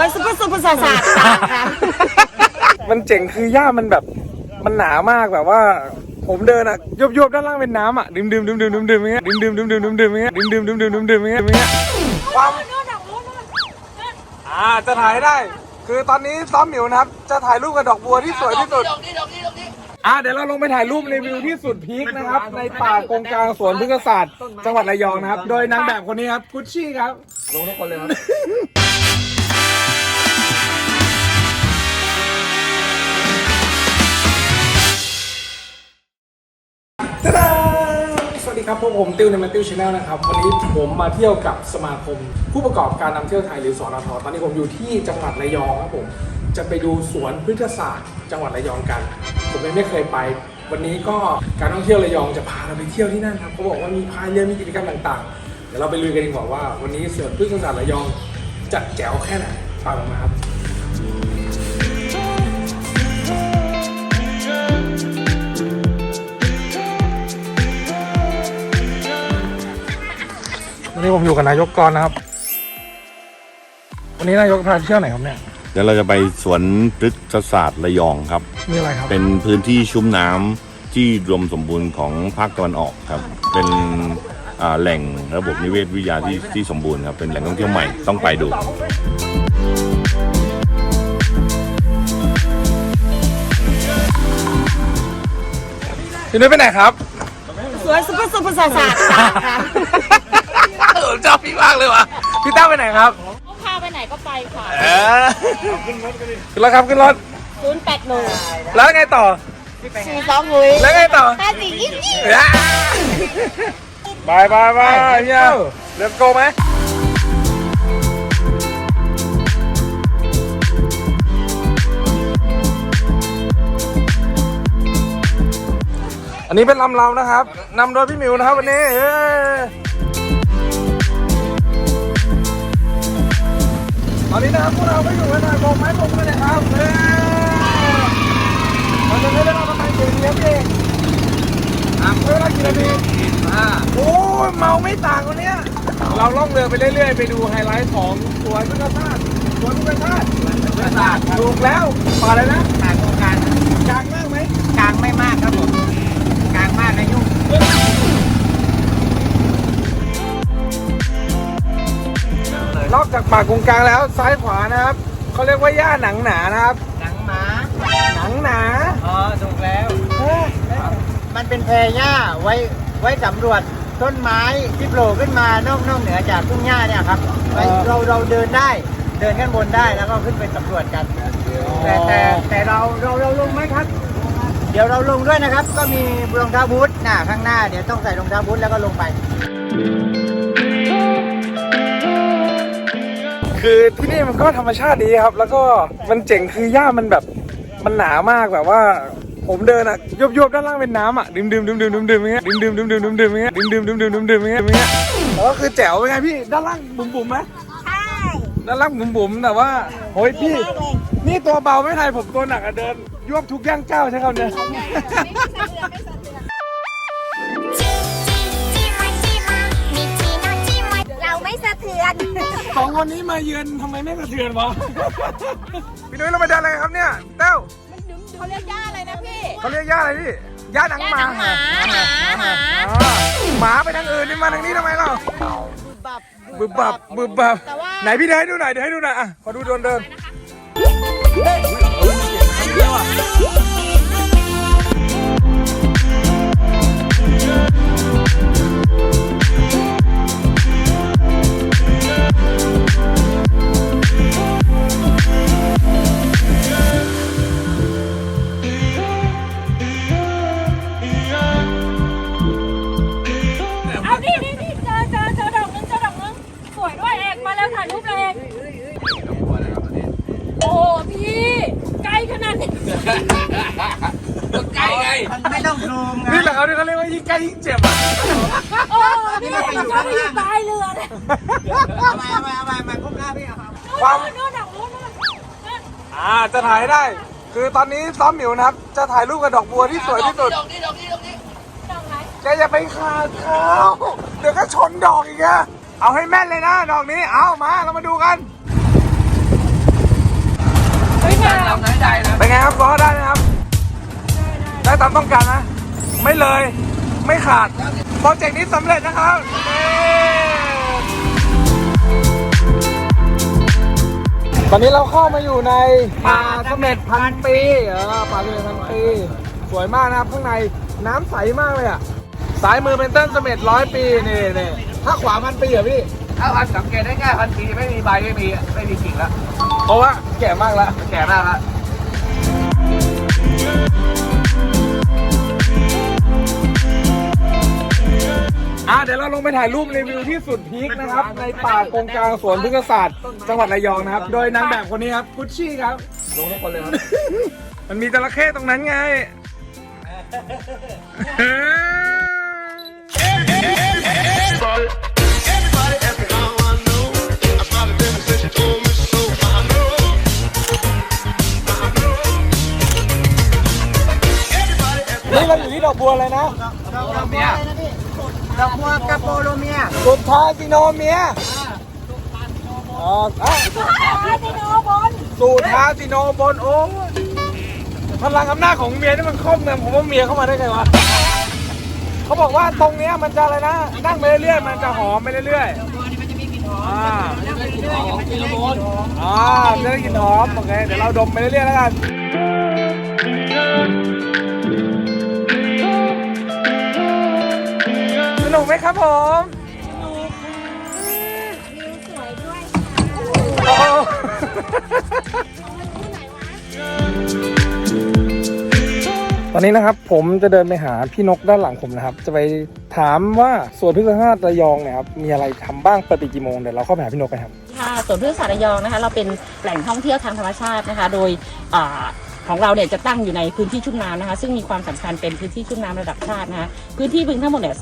วยซุปเปอร์ซุปเปอร์สาสาค่ะมันเจ๋งคือหญ้ามันแบบมันหนามากแบบว่า ผมเดินอะยบยบๆด้านล่างเป็นน้ำอะดื่มดื่มดื่มดื่มดื่มดื่มอย่างเงี้ยดื่มดื่มดื่มดื่มดื่มดื่มอย่างเงี้ยดื่มดื่มดื่มดื่มดื่มดื่มอย่างเงี้ยอย่างเงี้ยความอ่าจะถ่ายให้ได้ คือตอนนี้ซ้อมหมิวนะครับ จะถ่ายรูปกับดอกบัวที่สวยที่สุดอ่าเดี๋ยวเราลงไปถ่ายรูปรีวิวที่สุดพีคนะครับ ในป่าโกงกลางสวนพฤกษศาสตร์ จังหวัดระยองนะครับ โดยนางแบบคนนี้ครับกุชชี่ครับ ลงทุกคนเลยครับ ครับพวกผมติวในแมตติวชาแนลนะครับ วันนี้ผมมาเที่ยวกับสมาคม ผู้ประกอบการนำเที่ยวไทยหรือสนทตอนนี้ผมอยู่ที่จังหวัดระยองครับผม จะไปดูสวนพฤกษศาสตร์ จังหวัดระยองกัน ผมยังไม่เคยไป วันนี้ก็การท่องเที่ยวระยองจะพาเราไปเที่ยวที่นั่นครับเขาบอกว่ามีพายเรือมีกิจกรรมต่างๆ เดี๋ยวเราไปลุยกันดีกว่าว่า วันนี้สวนพฤกษศาสตร์ระยองจะแจ๋วแค่ไหนตามผมมาครับ ผมอยู่กับนายกกรนะครับ วันนี้นายกพาเที่ยวไหนครับเนี่ย เดี๋ยวเราจะไปสวนพฤกษศาสตร์ระยองครับ มีอะไรครับ เป็นพื้นที่ชุ่มน้ำที่รวมสมบูรณ์ของภาคตะวันออกครับ เป็นอ่าแหล่งระบบนิเวศวิทยาที่ที่สมบูรณ์ครับ เป็นแหล่งท่องเที่ยวใหม่ต้องไปดู พี่นุ้ยไปไหนครับส วยซุปเปอร์ซุปเปอร์สาสาค่ะเออชอบพี่มากเลยว่ะพี่ตั้งไปไหนครับเขาพาไปไหนก็ไปค่ะเออขึ้นรถครับขึ้นรถศูนย์แปดหนึ่งแล้วไงต่อสี่สองหุยแล้วไงต่อห้าสี่ยี่สิบบายบายบายเฮียเริ่มโกไหม อันนี้เป็นลำเรานะครับนำโดยพี่หมิวนะครับวันนี้เอ้ยตอนนี้นะครับพวกเราก็อยู่กันหน่อยโบกไม้โบกมือหนะครับเอ้ยเราจะใช้เวลาประมาณกี่นาทีครับพี่เอกอะใช้เวลากี่นาทีอ่าโอ้ยเมาไม่ต่างกันเนี้ยเราล่องเรือไปเรื่อยๆ ไปดูไฮไลท์ของสวนพุทธศาสตร์สวนพุทธศาสตร์พุทธศาสตร์ถูกแล้วป่าอะไรนะกลางโครงการกลางมากไหมกลางไม่มากครับผม กลางมากนะยุ่งนอกจากป่ากงกลางแล้วซ้ายขวานะครับเขาเรียกว่าหญ้าหนังหนานะครับ หนังหมา หนังหนาอ๋อถูกแล้วมันเป็นแพรหญ้าไว้ไว้สำรวจต้นไม้ที่โผล่ขึ้นมานอกนอกเหนือจากทุ่งหญ้าเนี่ยครับไว้เราเราเดินได้เดินข้างบนได้แล้วก็ขึ้นไปสำรวจกัน แต่แต่แต่เราเราเราลงไหมครับ เดี๋ยวเราลงด้วยนะครับ ก็มีรองเท้าบูทน่ะข้างหน้าเดี๋ยวต้องใส่รองเท้าบูทแล้วก็ลงไป คือที่นี่มันก็ธรรมชาติดีครับ แล้วก็มันเจ๋งคือหญ้ามันแบบมันหนามากแบบว่า ผมเดินอะยบยบๆด้านล่างเป็นน้ำอะดื่มดื่มดื่มดื่มดื่มดื่มอย่างเงี้ยดื่มดื่มดื่มดื่มดื่มดื่มอย่างเงี้ยดื่มดื่มดื่มดื่มดื่มดื่มอย่างเงี้ยอย่างเงี้ยแล้วก็คือแจ๋วเป็นไงพี่ด้านล่างบุ๋มบุ๋มๆไหม ใช่ด้านล่างบุ๋มบุ๋มๆแต่ว่าโอ้ยพี่ นี่ตัวเบาไม่ไทยผมตัวหนักอะเดินยวบทุกย่างก้าวใช่คำเนี่ยเราไม่สะเทือน สองคนนี้มาเยือนทำไมไม่กระเทือนวะ พี่นุ้ยเราไปเดินอะไรครับเนี่ยเต้าเขาเรียกย่าอะไรนะพี่ เขาเรียกย่าอะไรพี่ย่าหนังหมาย่าหนังหมาหมาหมาอ๋อหมาไปทางอื่นนี่มาทางนี้ทำไมเรา บับบึบบับบึบบับแต่ว่า ไหนพี่เดินให้ดูหน่อยเดินให้ดูหน่อยอะขอดูโดนเดินเอา มันไม่ต้องซูมไงนี่แหละเขาที่เขาเรียกว่ายิ่งใกล้ยิ่งเจ็บอะโอ้พี่เอกมันก็ไปอยู่ใต้เรือเนี่ยเอาไปเอาไปเอาไปมาพบหน้าพี่เอาครับความนู่นดอกนู้นนู่นอ่าจะถ่ายให้ได้ คือตอนนี้ซ้อมหมิวนะครับ จะถ่ายรูปกับดอกบัวที่สวยที่สุดดอกไหนแกอย่าไปขาดเขาเดี๋ยวก็ชนดอกอีกอะเอาให้แม่นเลยนะดอกนี้ เอามาเรามาดูกันเป็นไงครับล้อได้ไหมครับ ได้ตามต้องการนะ ไม่เลย ไม่ขาด โปรเจกต์นี้สำเร็จนะครับเย้ตอนนี้เราเข้ามาอยู่ในป่าเสม็ดพันปีเออป่าเสม็ดพันปี สวยมากนะครับ ข้างในน้ำใสมากเลยอะสายมือเป็นต้นเสม็ดร้อยปีนี่นี่ถ้าขวาพันปีเหรอพี่ถ้าพันสังเกตได้ง่ายพันปีไม่มีใบไม่มีไม่มีกิ่งแล้วเพราะว่าแก่มากแล้วแก่มากแล้ว อะเดี๋ยวเราลงไปถ่ายรูปรีวิวที่สุดพีคนะครับ ในป่ากงกลางสวนพฤกษศาสตร์ จังหวัดระยองนะครับ โดยนางแบบคนนี้ครับกุชชี่ครับ ลงทุกคนเลยครับ มันมีจระเข้ตรงนั้นไง Everybody, everybody asking how I know. I started living since you told me so. I know, I know. Everybody asking. นี่เราอยู่ที่ดอกบัวเลยนะ ดอกบัวอะไรนะพี่ ดอกบัวกาโปโลเมียสุดทาสิโนเมียอ๋ออะที่โนบนสูทาสิโนบนโอ้ยพลังอำนาจของเมียนี่มันครอบงำผมว่าเมียเข้ามาได้ไงวะเขาบอกว่าตรงเนี้ยมันจะอะไรนะนั่งไปเรื่อยๆมันจะหอมไปเรื่อยๆอ่าอ่าจะได้กลิ่นหอมโอเคเดี๋ยวเราดมไปเรื่อยๆแล้วกัน นุกไหมครับผมสวยด้วยโอ้ตอนนี้นะครับผมจะเดินไปหาพี่นกด้านหลังผมนะครับ จะไปถามว่าสวนพฤกษศาสตร์ระยองเนี่ยครับมีอะไรทำบ้างเปิดปิดกี่โมงเดี๋ยวเราเข้าไปหาพี่นกกันครับค่ะสวนพืชสารยองนะคะ เราเป็นแหล่งท่องเที่ยวทางธรรมชาตินะคะ โดยอา ของเราเนี่ยจะตั้งอยู่ในพื้นที่ชุ่มน้ำนะคะ ซึ่งมีความสำคัญเป็นพื้นที่ชุ่มน้ำระดับชาตินะคะพื้นที่บึงทั้งหมดเนี่ย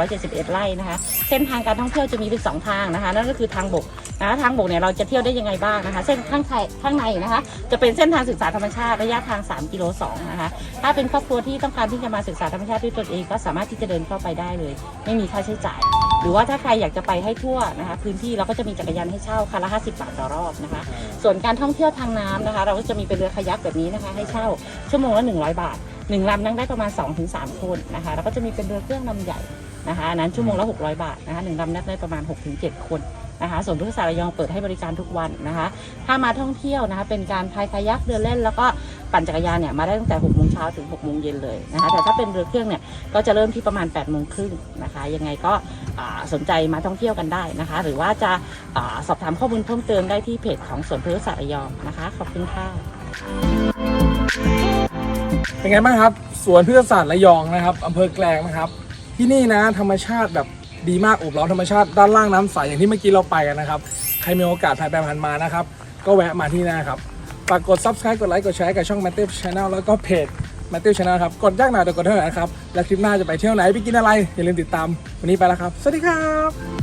3,871ไร่นะคะ เส้นทางการท่องเที่ยวจะมีเป็นสองทางนะคะ นั่นก็คือทางบกนะคะทางบกเนี่ยเราจะเที่ยวได้ยังไงบ้างนะคะ เส้นข้างในข้างในนะคะ จะเป็นเส้นทางศึกษาธรรมชาติระยะทาง 3กิโล2นะคะ ถ้าเป็นครอบครัวที่ต้องการที่จะมาศึกษาธรรมชาติด้วยตนเองก็สามารถที่จะเดินเข้าไปได้เลย ไม่มีค่าใช้จ่าย หรือว่าถ้าใครอยากจะไปให้ทั่วนะคะพื้นที่เราก็จะมีจักรยานให้เช่าคันละ 50 บาทต่อรอบนะคะ ส่วนการท่องเที่ยวทางน้ำนะคะ เราก็จะมีเป็นเรือคายักแบบนี้นะคะ ให้เช่าชั่วโมงละ100 บาทหนึ่งลำนั่งได้ประมาณ 2-3 คนนะคะแล้วก็จะมีเป็นเรือเครื่องลำใหญ่นะคะอันนั้นชั่วโมงละ 600 บาทนะคะหนึ่งลำนั่งได้ประมาณ 6-7 คนนะคะส่วนพุทธศาสตร์ระยองเปิดให้บริการทุกวันนะคะ ถ้ามาท่องเที่ยวนะคะ เป็นการพายคายักเดินเล่น แล้วก็ ปั่นจักรยานเนี่ยมาได้ตั้งแต่6โมงเช้าถึง6โมงเย็นเลยนะคะแต่ถ้าเป็นเรือเครื่องเนี่ยก็จะเริ่มที่ประมาณ8โมงครึ่งนะคะยังไงก็สนใจมาท่องเที่ยวกันได้นะคะ หรือว่าจะอาสอบถามข้อมูลเพิ่มเติมได้ที่เพจของสวนพฤกษศาสตร์ระยองนะคะขอบคุณค่ะเป็นไงบ้างครับสวนพฤกษศาสตร์ระยองนะครับอำเภอแกลงนะครับ ที่นี่นะธรรมชาติแบบดีมากอบล้อมธรรมชาติด้านล่างน้ำใสอย่างที่เมื่อกี้เราไปกันนะครับ ใครมีโอกาสผ่านไปผ่านมานะครับ ก็แวะมาที่นี่นะครับากกด subscribe กดไลค์กดแชร์กับช่อง Matthew Channel แล้วก็เพจ Matthew Channel ครับ กดยากหน่อยแต่กดเท่าไหร่นะครับ และคลิปหน้าจะไปเที่ยวไหนไปกินอะไร อย่าลืมติดตาม วันนี้ไปแล้วครับ สวัสดีครับ